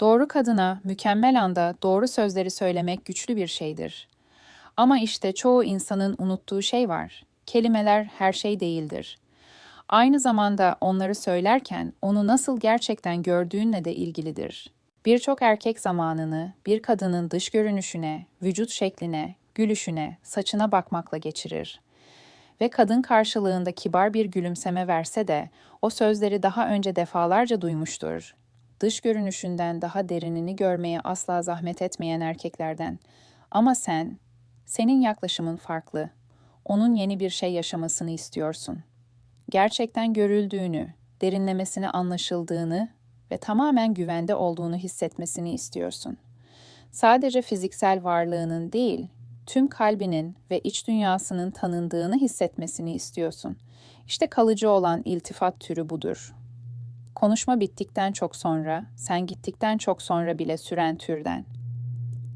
Doğru kadına mükemmel anda doğru sözleri söylemek güçlü bir şeydir. Ama işte çoğu insanın unuttuğu şey var. Kelimeler her şey değildir. Aynı zamanda onları söylerken onu nasıl gerçekten gördüğünle de ilgilidir. Birçok erkek zamanını bir kadının dış görünüşüne, vücut şekline, gülüşüne, saçına bakmakla geçirir. Ve kadın karşılığında kibar bir gülümseme verse de o sözleri daha önce defalarca duymuştur. Dış görünüşünden daha derinini görmeye asla zahmet etmeyen erkeklerden. Ama sen, senin yaklaşımın farklı. Onun yeni bir şey yaşamasını istiyorsun. Gerçekten görüldüğünü, derinlemesine anlaşıldığını ve tamamen güvende olduğunu hissetmesini istiyorsun. Sadece fiziksel varlığının değil, tüm kalbinin ve iç dünyasının tanındığını hissetmesini istiyorsun. İşte kalıcı olan iltifat türü budur. Konuşma bittikten çok sonra, sen gittikten çok sonra bile süren türden.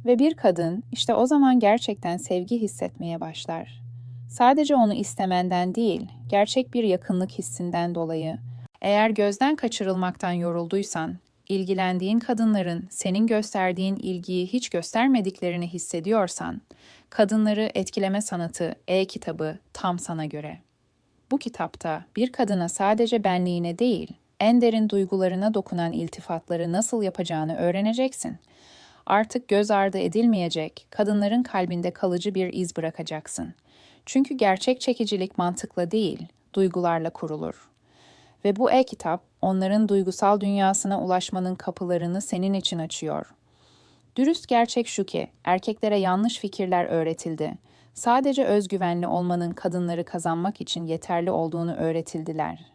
Ve bir kadın işte o zaman gerçekten sevgi hissetmeye başlar. Sadece onu istemenden değil, gerçek bir yakınlık hissinden dolayı. Eğer gözden kaçırılmaktan yorulduysan, ilgilendiğin kadınların senin gösterdiğin ilgiyi hiç göstermediklerini hissediyorsan, Kadınları Etkileme Sanatı e-kitabı tam sana göre. Bu kitapta bir kadına sadece benliğine değil, en derin duygularına dokunan iltifatları nasıl yapacağını öğreneceksin. Artık göz ardı edilmeyecek, kadınların kalbinde kalıcı bir iz bırakacaksın. Çünkü gerçek çekicilik mantıkla değil, duygularla kurulur. Ve bu e-kitap onların duygusal dünyasına ulaşmanın kapılarını senin için açıyor. Dürüst gerçek şu ki, erkeklere yanlış fikirler öğretildi. Sadece özgüvenli olmanın kadınları kazanmak için yeterli olduğunu öğretildiler.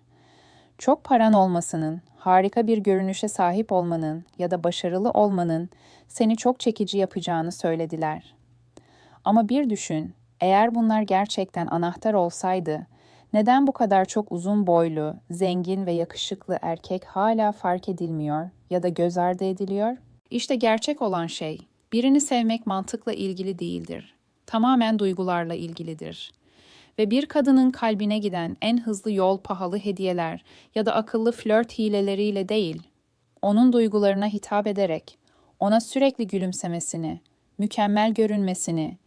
Çok paran olmasının, harika bir görünüşe sahip olmanın ya da başarılı olmanın seni çok çekici yapacağını söylediler. Ama bir düşün, eğer bunlar gerçekten anahtar olsaydı, neden bu kadar çok uzun boylu, zengin ve yakışıklı erkek hala fark edilmiyor ya da göz ardı ediliyor? İşte gerçek olan şey, birini sevmek mantıkla ilgili değildir. Tamamen duygularla ilgilidir. Ve bir kadının kalbine giden en hızlı yol pahalı hediyeler ya da akıllı flört hileleriyle değil, onun duygularına hitap ederek, ona sürekli gülümsemesini, mükemmel görünmesini,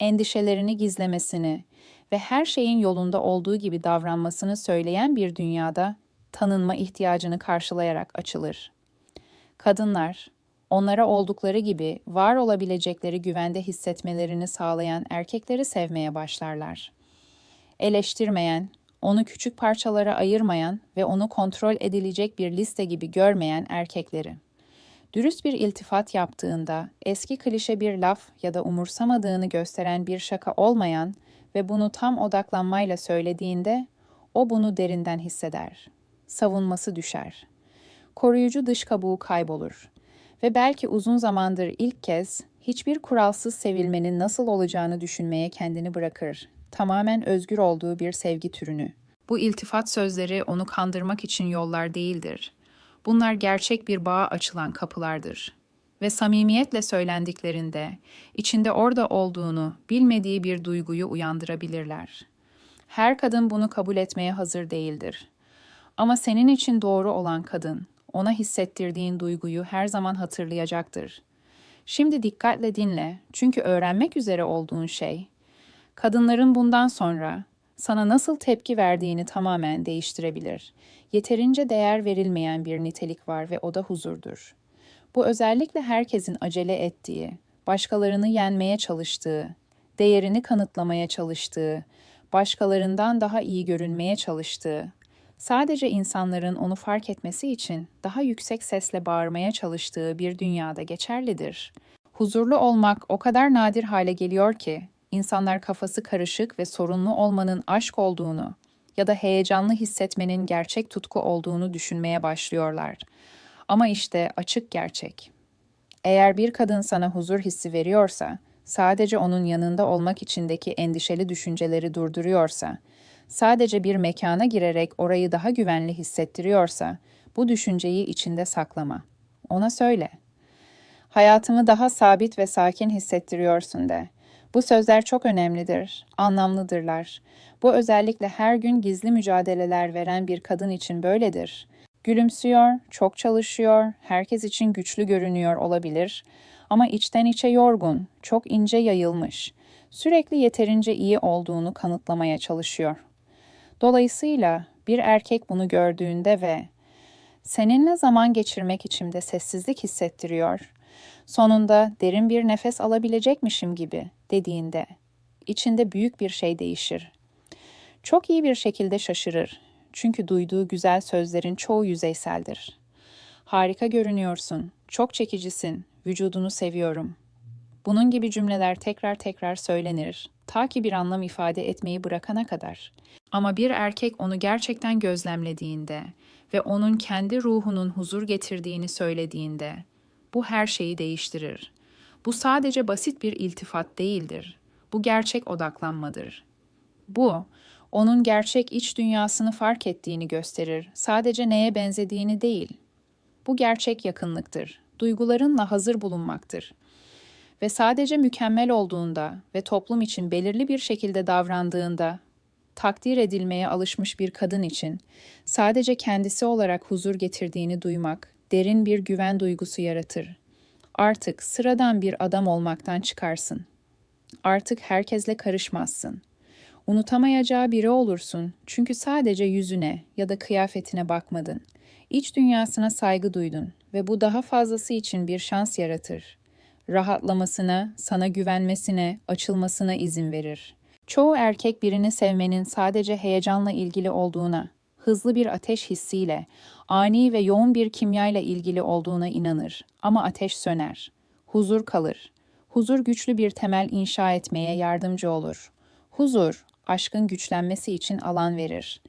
endişelerini gizlemesini ve her şeyin yolunda olduğu gibi davranmasını söyleyen bir dünyada tanınma ihtiyacını karşılayarak açılır. Kadınlar, onlara oldukları gibi var olabilecekleri güvende hissetmelerini sağlayan erkekleri sevmeye başlarlar. Eleştirmeyen, onu küçük parçalara ayırmayan ve onu kontrol edilecek bir liste gibi görmeyen erkekleri. Dürüst bir iltifat yaptığında eski klişe bir laf ya da umursamadığını gösteren bir şaka olmayan ve bunu tam odaklanmayla söylediğinde o bunu derinden hisseder. Savunması düşer. Koruyucu dış kabuğu kaybolur ve belki uzun zamandır ilk kez hiçbir kuralsız sevilmenin nasıl olacağını düşünmeye kendini bırakır. Tamamen özgür olduğu bir sevgi türünü. Bu iltifat sözleri onu kandırmak için yollar değildir. Bunlar gerçek bir bağa açılan kapılardır. Ve samimiyetle söylendiklerinde içinde orada olduğunu bilmediği bir duyguyu uyandırabilirler. Her kadın bunu kabul etmeye hazır değildir. Ama senin için doğru olan kadın ona hissettirdiğin duyguyu her zaman hatırlayacaktır. Şimdi dikkatle dinle çünkü öğrenmek üzere olduğun şey, kadınların bundan sonra sana nasıl tepki verdiğini tamamen değiştirebilir. Yeterince değer verilmeyen bir nitelik var ve o da huzurdur. Bu özellikle herkesin acele ettiği, başkalarını yenmeye çalıştığı, değerini kanıtlamaya çalıştığı, başkalarından daha iyi görünmeye çalıştığı, sadece insanların onu fark etmesi için daha yüksek sesle bağırmaya çalıştığı bir dünyada geçerlidir. Huzurlu olmak o kadar nadir hale geliyor ki insanlar kafası karışık ve sorunlu olmanın aşk olduğunu ya da heyecanlı hissetmenin gerçek tutku olduğunu düşünmeye başlıyorlar. Ama işte açık gerçek. Eğer bir kadın sana huzur hissi veriyorsa, sadece onun yanında olmak içindeki endişeli düşünceleri durduruyorsa, sadece bir mekana girerek orayı daha güvenli hissettiriyorsa, bu düşünceyi içinde saklama. Ona söyle. Hayatımı daha sabit ve sakin hissettiriyorsun de. Bu sözler çok önemlidir, anlamlıdırlar. Bu özellikle her gün gizli mücadeleler veren bir kadın için böyledir. Gülümsüyor, çok çalışıyor, herkes için güçlü görünüyor olabilir ama içten içe yorgun, çok ince yayılmış, sürekli yeterince iyi olduğunu kanıtlamaya çalışıyor. Dolayısıyla bir erkek bunu gördüğünde ve seninle zaman geçirmek içimde sessizlik hissettiriyor, sonunda derin bir nefes alabilecekmişim gibi dediğinde içinde büyük bir şey değişir. Çok iyi bir şekilde şaşırır. Çünkü duyduğu güzel sözlerin çoğu yüzeyseldir. Harika görünüyorsun, çok çekicisin, vücudunu seviyorum. Bunun gibi cümleler tekrar tekrar söylenir, ta ki bir anlam ifade etmeyi bırakana kadar. Ama bir erkek onu gerçekten gözlemlediğinde ve onun kendi ruhunun huzur getirdiğini söylediğinde, bu her şeyi değiştirir. Bu sadece basit bir iltifat değildir. Bu gerçek odaklanmadır. Bu, onun gerçek iç dünyasını fark ettiğini gösterir. Sadece neye benzediğini değil. Bu gerçek yakınlıktır. Duygularınla hazır bulunmaktır. Ve sadece mükemmel olduğunda ve toplum için belirli bir şekilde davrandığında takdir edilmeye alışmış bir kadın için sadece kendisi olarak huzur getirdiğini duymak derin bir güven duygusu yaratır. Artık sıradan bir adam olmaktan çıkarsın. Artık herkesle karışmazsın. Unutamayacağı biri olursun çünkü sadece yüzüne ya da kıyafetine bakmadın. İç dünyasına saygı duydun ve bu daha fazlası için bir şans yaratır. Rahatlamasına, sana güvenmesine, açılmasına izin verir. Çoğu erkek birini sevmenin sadece heyecanla ilgili olduğuna, hızlı bir ateş hissiyle, ani ve yoğun bir kimyayla ilgili olduğuna inanır. Ama ateş söner. Huzur kalır. Huzur güçlü bir temel inşa etmeye yardımcı olur. Huzur, aşkın güçlenmesi için alan verir.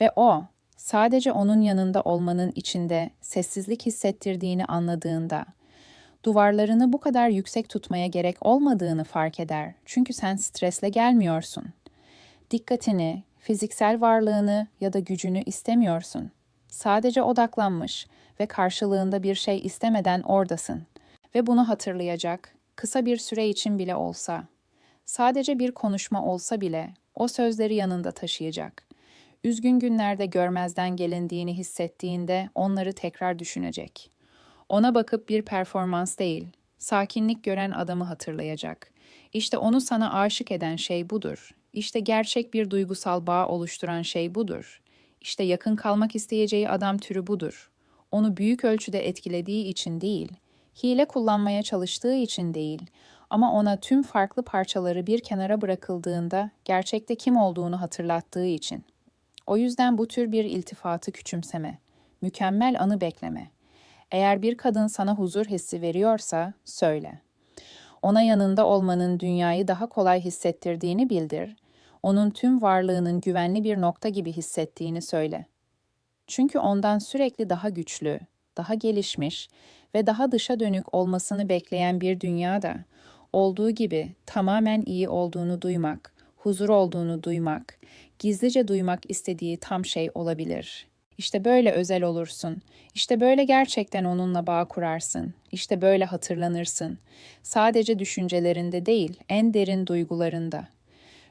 Ve o, sadece onun yanında olmanın içinde sessizlik hissettirdiğini anladığında, duvarlarını bu kadar yüksek tutmaya gerek olmadığını fark eder. Çünkü sen stresle gelmiyorsun. Dikkatini, fiziksel varlığını ya da gücünü istemiyorsun. Sadece odaklanmış ve karşılığında bir şey istemeden oradasın. Ve bunu hatırlayacak, kısa bir süre için bile olsa, sadece bir konuşma olsa bile o sözleri yanında taşıyacak. Üzgün günlerde görmezden gelindiğini hissettiğinde onları tekrar düşünecek. Ona bakıp bir performans değil, sakinlik gören adamı hatırlayacak. İşte onu sana aşık eden şey budur. İşte gerçek bir duygusal bağ oluşturan şey budur. İşte yakın kalmak isteyeceği adam türü budur. Onu büyük ölçüde etkilediği için değil, hile kullanmaya çalıştığı için değil, ama ona tüm farklı parçaları bir kenara bırakıldığında gerçekte kim olduğunu hatırlattığı için. O yüzden bu tür bir iltifatı küçümseme, mükemmel anı bekleme. Eğer bir kadın sana huzur hissi veriyorsa söyle. Ona yanında olmanın dünyayı daha kolay hissettirdiğini bildir. Onun tüm varlığının güvenli bir nokta gibi hissettiğini söyle. Çünkü ondan sürekli daha güçlü, daha gelişmiş ve daha dışa dönük olmasını bekleyen bir dünyada olduğu gibi tamamen iyi olduğunu duymak, huzur olduğunu duymak, gizlice duymak istediği tam şey olabilir. İşte böyle özel olursun. İşte böyle gerçekten onunla bağ kurarsın. İşte böyle hatırlanırsın. Sadece düşüncelerinde değil, en derin duygularında.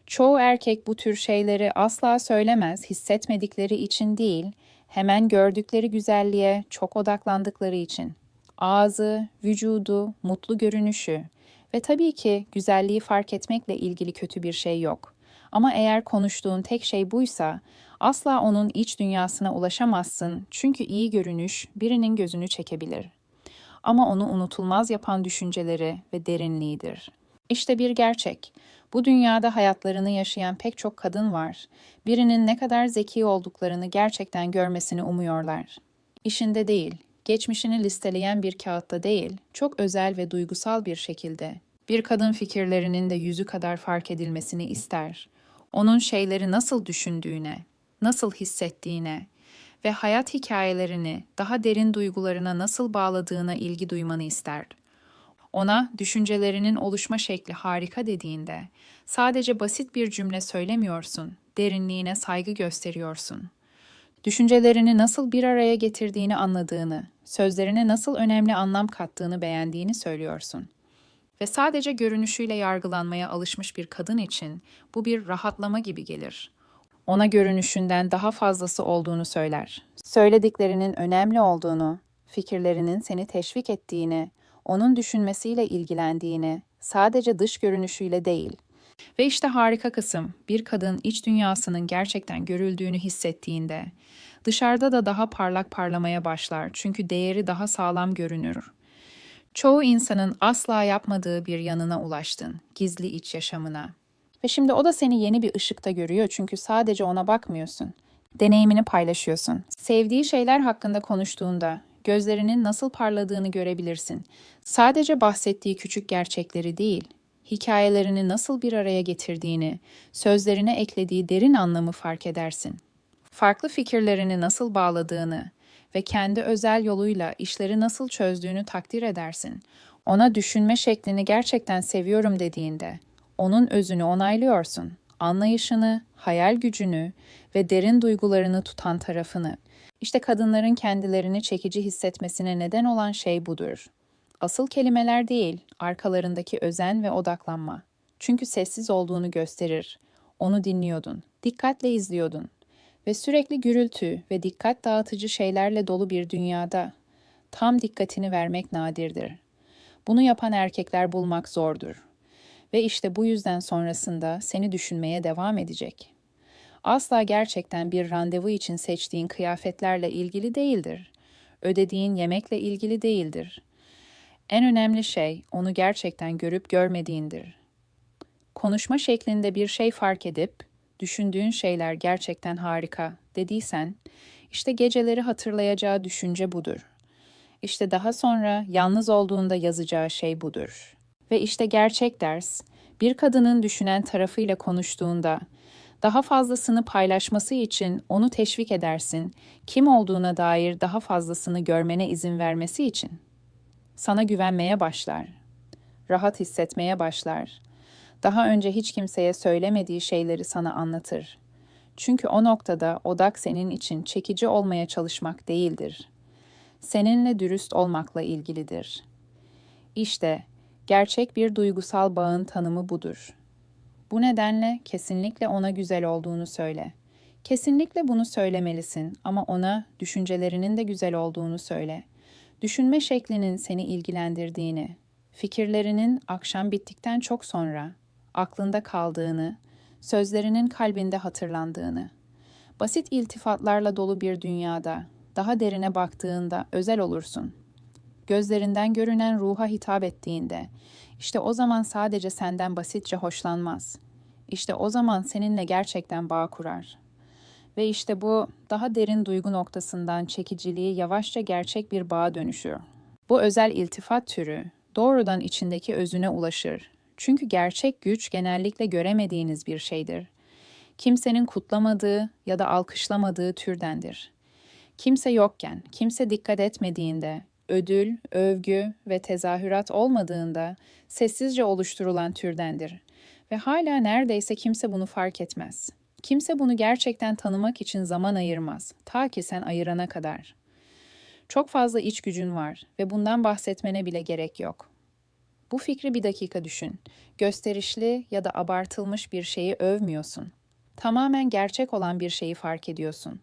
Çoğu erkek bu tür şeyleri asla söylemez, hissetmedikleri için değil, hemen gördükleri güzelliğe çok odaklandıkları için. Ağzı, vücudu, mutlu görünüşü, ve tabii ki güzelliği fark etmekle ilgili kötü bir şey yok. Ama eğer konuştuğun tek şey buysa, asla onun iç dünyasına ulaşamazsın çünkü iyi görünüş birinin gözünü çekebilir. Ama onu unutulmaz yapan düşünceleri ve derinliğidir. İşte bir gerçek. Bu dünyada hayatlarını yaşayan pek çok kadın var. Birinin ne kadar zeki olduklarını gerçekten görmesini umuyorlar. İşinde değil, geçmişini listeleyen bir kağıtta değil, çok özel ve duygusal bir şekilde bir kadın fikirlerinin de yüzü kadar fark edilmesini ister. Onun şeyleri nasıl düşündüğüne, nasıl hissettiğine ve hayat hikayelerini daha derin duygularına nasıl bağladığına ilgi duymanı ister. Ona düşüncelerinin oluşma şekli harika dediğinde sadece basit bir cümle söylemiyorsun, derinliğine saygı gösteriyorsun. Düşüncelerini nasıl bir araya getirdiğini anladığını, sözlerine nasıl önemli anlam kattığını beğendiğini söylüyorsun ve sadece görünüşüyle yargılanmaya alışmış bir kadın için bu bir rahatlama gibi gelir. ona görünüşünden daha fazlası olduğunu söyler. Söylediklerinin önemli olduğunu, fikirlerinin seni teşvik ettiğini, onun düşünmesiyle ilgilendiğini, sadece dış görünüşüyle değil. Ve işte harika kısım, bir kadın iç dünyasının gerçekten görüldüğünü hissettiğinde, dışarıda da daha parlak parlamaya başlar çünkü değeri daha sağlam görünür. Çoğu insanın asla yapmadığı bir yanına ulaştın, gizli iç yaşamına. Ve şimdi o da seni yeni bir ışıkta görüyor çünkü sadece ona bakmıyorsun. Deneyimini paylaşıyorsun. Sevdiği şeyler hakkında konuştuğunda gözlerinin nasıl parladığını görebilirsin. Sadece bahsettiği küçük gerçekleri değil, hikayelerini nasıl bir araya getirdiğini, sözlerine eklediği derin anlamı fark edersin. Farklı fikirlerini nasıl bağladığını ve kendi özel yoluyla işleri nasıl çözdüğünü takdir edersin. Ona düşünme şeklini gerçekten seviyorum dediğinde, onun özünü onaylıyorsun. Anlayışını, hayal gücünü ve derin duygularını tutan tarafını. İşte kadınların kendilerini çekici hissetmesine neden olan şey budur. Asıl kelimeler değil, arkalarındaki özen ve odaklanma. Çünkü sessiz olduğunu gösterir. Onu dinliyordun, dikkatle izliyordun ve sürekli gürültü ve dikkat dağıtıcı şeylerle dolu bir dünyada tam dikkatini vermek nadirdir. Bunu yapan erkekler bulmak zordur. Ve işte bu yüzden sonrasında seni düşünmeye devam edecek. Asla gerçekten bir randevu için seçtiğin kıyafetlerle ilgili değildir. Ödediğin yemekle ilgili değildir. En önemli şey onu gerçekten görüp görmediğindir. Konuşma şeklinde bir şey fark edip düşündüğün şeyler gerçekten harika dediysen, işte geceleri hatırlayacağı düşünce budur. İşte daha sonra yalnız olduğunda yazacağı şey budur. Ve işte gerçek ders, bir kadının düşünen tarafıyla konuştuğunda, daha fazlasını paylaşması için onu teşvik edersin, kim olduğuna dair daha fazlasını görmene izin vermesi için. Sana güvenmeye başlar, rahat hissetmeye başlar, daha önce hiç kimseye söylemediği şeyleri sana anlatır. Çünkü o noktada odak senin için çekici olmaya çalışmak değildir. Seninle dürüst olmakla ilgilidir. İşte gerçek bir duygusal bağın tanımı budur. Bu nedenle kesinlikle ona güzel olduğunu söyle. Kesinlikle bunu söylemelisin ama ona düşüncelerinin de güzel olduğunu söyle. Düşünme şeklinin seni ilgilendirdiğini, fikirlerinin akşam bittikten çok sonra aklında kaldığını, sözlerinin kalbinde hatırlandığını, basit iltifatlarla dolu bir dünyada, daha derine baktığında özel olursun. Gözlerinden görünen ruha hitap ettiğinde, işte o zaman sadece senden basitçe hoşlanmaz. İşte o zaman seninle gerçekten bağ kurar. Ve işte bu daha derin duygu noktasından çekiciliği yavaşça gerçek bir bağa dönüşür. Bu özel iltifat türü doğrudan içindeki özüne ulaşır çünkü gerçek güç genellikle göremediğiniz bir şeydir. Kimsenin kutlamadığı ya da alkışlamadığı türdendir. Kimse yokken, kimse dikkat etmediğinde, ödül, övgü ve tezahürat olmadığında sessizce oluşturulan türdendir. Ve hala neredeyse kimse bunu fark etmez. Kimse bunu gerçekten tanımak için zaman ayırmaz, ta ki sen ayırana kadar. Çok fazla iç gücün var ve bundan bahsetmene bile gerek yok. Bu fikri bir dakika düşün. Gösterişli ya da abartılmış bir şeyi övmüyorsun. Tamamen gerçek olan bir şeyi fark ediyorsun.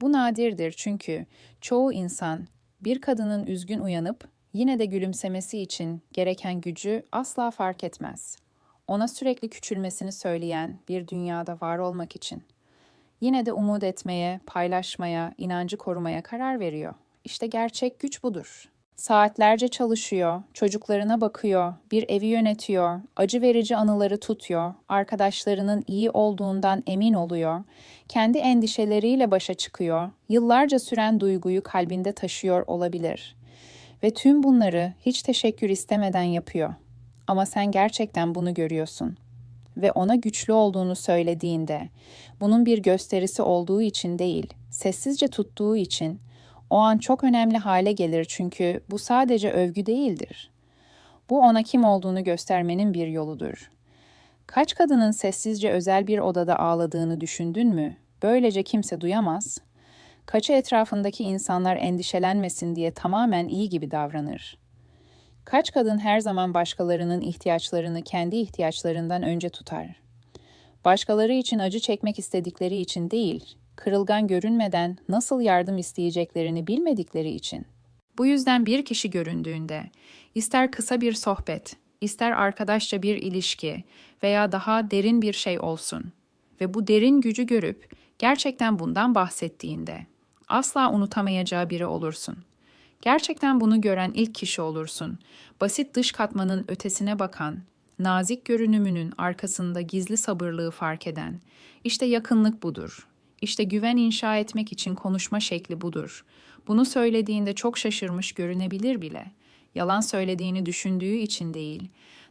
Bu nadirdir çünkü çoğu insan bir kadının üzgün uyanıp yine de gülümsemesi için gereken gücü asla fark etmez. Ona sürekli küçülmesini söyleyen bir dünyada var olmak için. Yine de umut etmeye, paylaşmaya, inancı korumaya karar veriyor. İşte gerçek güç budur. Saatlerce çalışıyor, çocuklarına bakıyor, bir evi yönetiyor, acı verici anıları tutuyor, arkadaşlarının iyi olduğundan emin oluyor, kendi endişeleriyle başa çıkıyor, yıllarca süren duyguyu kalbinde taşıyor olabilir. Ve tüm bunları hiç teşekkür istemeden yapıyor. Ama sen gerçekten bunu görüyorsun. Ve ona güçlü olduğunu söylediğinde, bunun bir gösterisi olduğu için değil, sessizce tuttuğu için o an çok önemli hale gelir çünkü bu sadece övgü değildir. Bu ona kim olduğunu göstermenin bir yoludur. Kaç kadının sessizce özel bir odada ağladığını düşündün mü? Böylece kimse duyamaz. Kaçı etrafındaki insanlar endişelenmesin diye tamamen iyi gibi davranır. Kaç kadın her zaman başkalarının ihtiyaçlarını kendi ihtiyaçlarından önce tutar. Başkaları için acı çekmek istedikleri için değil, kırılgan görünmeden nasıl yardım isteyeceklerini bilmedikleri için. Bu yüzden bir kişi göründüğünde, ister kısa bir sohbet, ister arkadaşça bir ilişki veya daha derin bir şey olsun ve bu derin gücü görüp gerçekten bundan bahsettiğinde asla unutamayacağı biri olursun. Gerçekten bunu gören ilk kişi olursun. Basit dış katmanın ötesine bakan, nazik görünümünün arkasında gizli sabırlığı fark eden. İşte yakınlık budur. İşte güven inşa etmek için konuşma şekli budur. Bunu söylediğinde çok şaşırmış görünebilir bile. Yalan söylediğini düşündüğü için değil,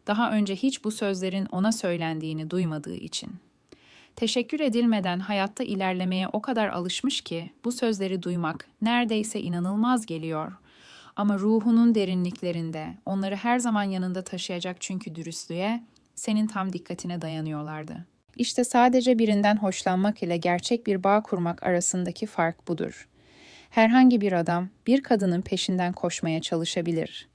daha önce hiç bu sözlerin ona söylendiğini duymadığı için. Teşekkür edilmeden hayatta ilerlemeye o kadar alışmış ki bu sözleri duymak neredeyse inanılmaz geliyor. Ama ruhunun derinliklerinde onları her zaman yanında taşıyacak çünkü dürüstlüğe senin tam dikkatine dayanıyorlardı. İşte sadece birinden hoşlanmak ile gerçek bir bağ kurmak arasındaki fark budur. Herhangi bir adam bir kadının peşinden koşmaya çalışabilir.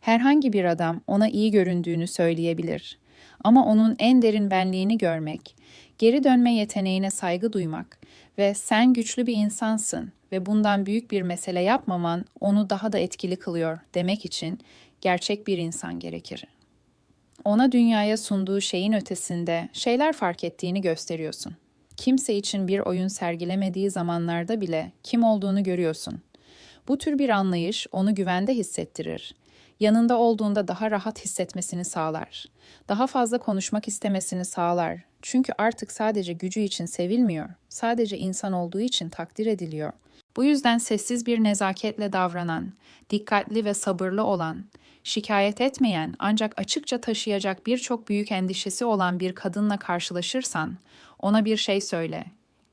Herhangi bir adam ona iyi göründüğünü söyleyebilir. Ama onun en derin benliğini görmek, geri dönme yeteneğine saygı duymak ve sen güçlü bir insansın ve bundan büyük bir mesele yapmaman onu daha da etkili kılıyor demek için gerçek bir insan gerekir. Ona dünyaya sunduğu şeyin ötesinde şeyler fark ettiğini gösteriyorsun. Kimse için bir oyun sergilemediği zamanlarda bile kim olduğunu görüyorsun. Bu tür bir anlayış onu güvende hissettirir. Yanında olduğunda daha rahat hissetmesini sağlar. Daha fazla konuşmak istemesini sağlar. Çünkü artık sadece gücü için sevilmiyor. Sadece insan olduğu için takdir ediliyor. Bu yüzden sessiz bir nezaketle davranan, dikkatli ve sabırlı olan, şikayet etmeyen ancak açıkça taşıyacak birçok büyük endişesi olan bir kadınla karşılaşırsan, ona bir şey söyle.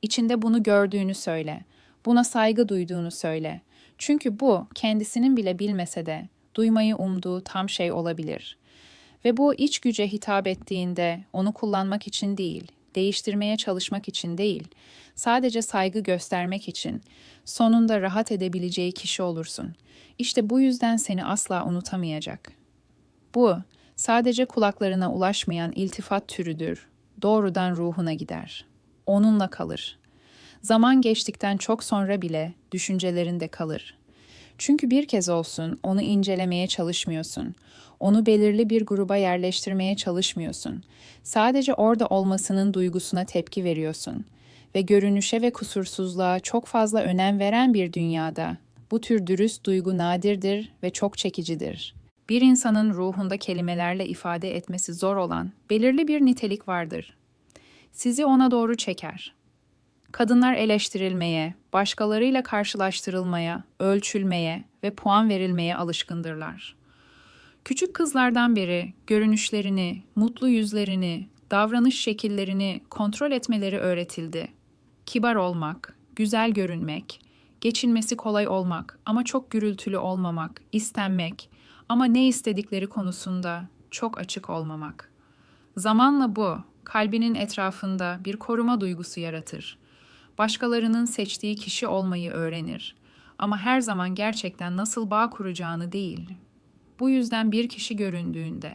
İçinde bunu gördüğünü söyle. Buna saygı duyduğunu söyle. Çünkü bu kendisinin bile bilmese de duymayı umduğu tam şey olabilir. Ve bu iç güce hitap ettiğinde onu kullanmak için değil, değiştirmeye çalışmak için değil, sadece saygı göstermek için sonunda rahat edebileceği kişi olursun. İşte bu yüzden seni asla unutamayacak. Bu sadece kulaklarına ulaşmayan iltifat türüdür. Doğrudan ruhuna gider. Onunla kalır. Zaman geçtikten çok sonra bile düşüncelerinde kalır. Çünkü bir kez olsun onu incelemeye çalışmıyorsun. Onu belirli bir gruba yerleştirmeye çalışmıyorsun. Sadece orada olmasının duygusuna tepki veriyorsun. Ve görünüşe ve kusursuzluğa çok fazla önem veren bir dünyada bu tür dürüst duygu nadirdir ve çok çekicidir. Bir insanın ruhunda kelimelerle ifade etmesi zor olan belirli bir nitelik vardır. Sizi ona doğru çeker. Kadınlar eleştirilmeye, başkalarıyla karşılaştırılmaya, ölçülmeye ve puan verilmeye alışkındırlar. Küçük kızlardan beri görünüşlerini, mutlu yüzlerini, davranış şekillerini kontrol etmeleri öğretildi. Kibar olmak, güzel görünmek, geçinmesi kolay olmak ama çok gürültülü olmamak, istenmek ama ne istedikleri konusunda çok açık olmamak. Zamanla bu, kalbinin etrafında bir koruma duygusu yaratır. Başkalarının seçtiği kişi olmayı öğrenir. Ama her zaman gerçekten nasıl bağ kuracağını değil. Bu yüzden bir kişi göründüğünde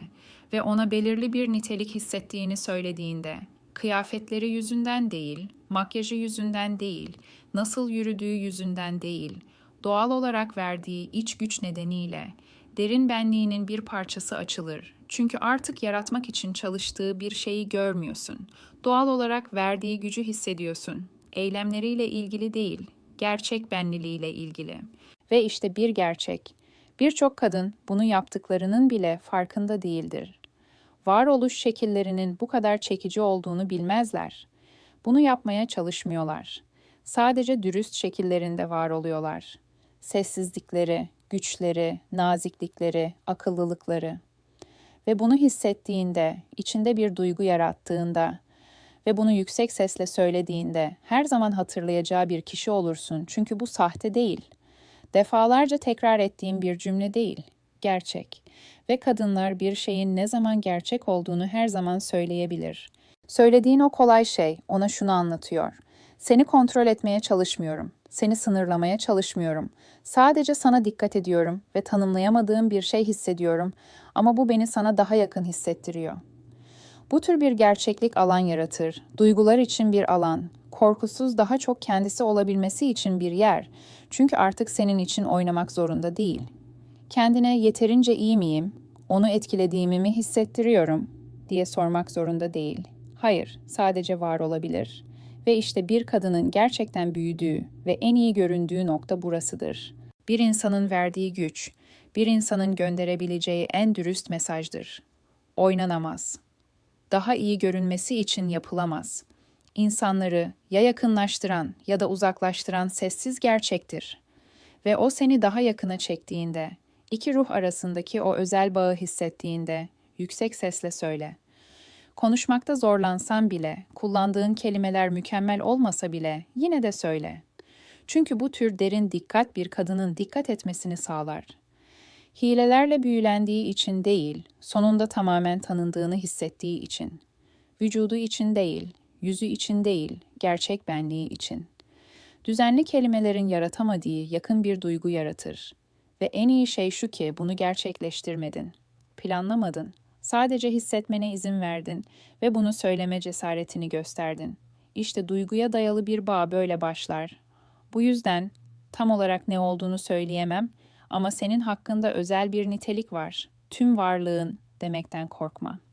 ve ona belirli bir nitelik hissettiğini söylediğinde, kıyafetleri yüzünden değil, makyajı yüzünden değil, nasıl yürüdüğü yüzünden değil, doğal olarak verdiği iç güç nedeniyle derin benliğinin bir parçası açılır. Çünkü artık yaratmak için çalıştığı bir şeyi görmüyorsun. Doğal olarak verdiği gücü hissediyorsun. Eylemleriyle ilgili değil, gerçek benliliğiyle ilgili. Ve işte bir gerçek. Birçok kadın bunu yaptıklarının bile farkında değildir. Varoluş şekillerinin bu kadar çekici olduğunu bilmezler. Bunu yapmaya çalışmıyorlar. Sadece dürüst şekillerinde var oluyorlar. Sessizlikleri, güçleri, naziklikleri, akıllılıkları. Ve bunu hissettiğinde, içinde bir duygu yarattığında ve bunu yüksek sesle söylediğinde her zaman hatırlayacağı bir kişi olursun. Çünkü bu sahte değil. Defalarca tekrar ettiğim bir cümle değil, gerçek. Ve kadınlar bir şeyin ne zaman gerçek olduğunu her zaman söyleyebilir. Söylediğin o kolay şey ona şunu anlatıyor. Seni kontrol etmeye çalışmıyorum. Seni sınırlamaya çalışmıyorum. Sadece sana dikkat ediyorum ve tanımlayamadığım bir şey hissediyorum ama bu beni sana daha yakın hissettiriyor. Bu tür bir gerçeklik alan yaratır. Duygular için bir alan. Korkusuz daha çok kendisi olabilmesi için bir yer. Çünkü artık senin için oynamak zorunda değil. Kendine yeterince iyi miyim? Onu etkilediğimi mi hissettiriyorum diye sormak zorunda değil. Hayır, sadece var olabilir. Ve işte bir kadının gerçekten büyüdüğü ve en iyi göründüğü nokta burasıdır. Bir insanın verdiği güç, bir insanın gönderebileceği en dürüst mesajdır. Oynanamaz. Daha iyi görünmesi için yapılamaz. İnsanları ya yakınlaştıran ya da uzaklaştıran sessiz gerçektir. Ve o seni daha yakına çektiğinde, iki ruh arasındaki o özel bağı hissettiğinde yüksek sesle söyle. Konuşmakta zorlansan bile, kullandığın kelimeler mükemmel olmasa bile yine de söyle. Çünkü bu tür derin dikkat bir kadının dikkat etmesini sağlar. Hilelerle büyülendiği için değil, sonunda tamamen tanındığını hissettiği için. Vücudu için değil, yüzü için değil, gerçek benliği için. Düzenli kelimelerin yaratamadığı yakın bir duygu yaratır. Ve en iyi şey şu ki bunu gerçekleştirmedin. Planlamadın. Sadece hissetmene izin verdin ve bunu söyleme cesaretini gösterdin. İşte duyguya dayalı bir bağ böyle başlar. Bu yüzden tam olarak ne olduğunu söyleyemem ama senin hakkında özel bir nitelik var. Tüm varlığın demekten korkma.''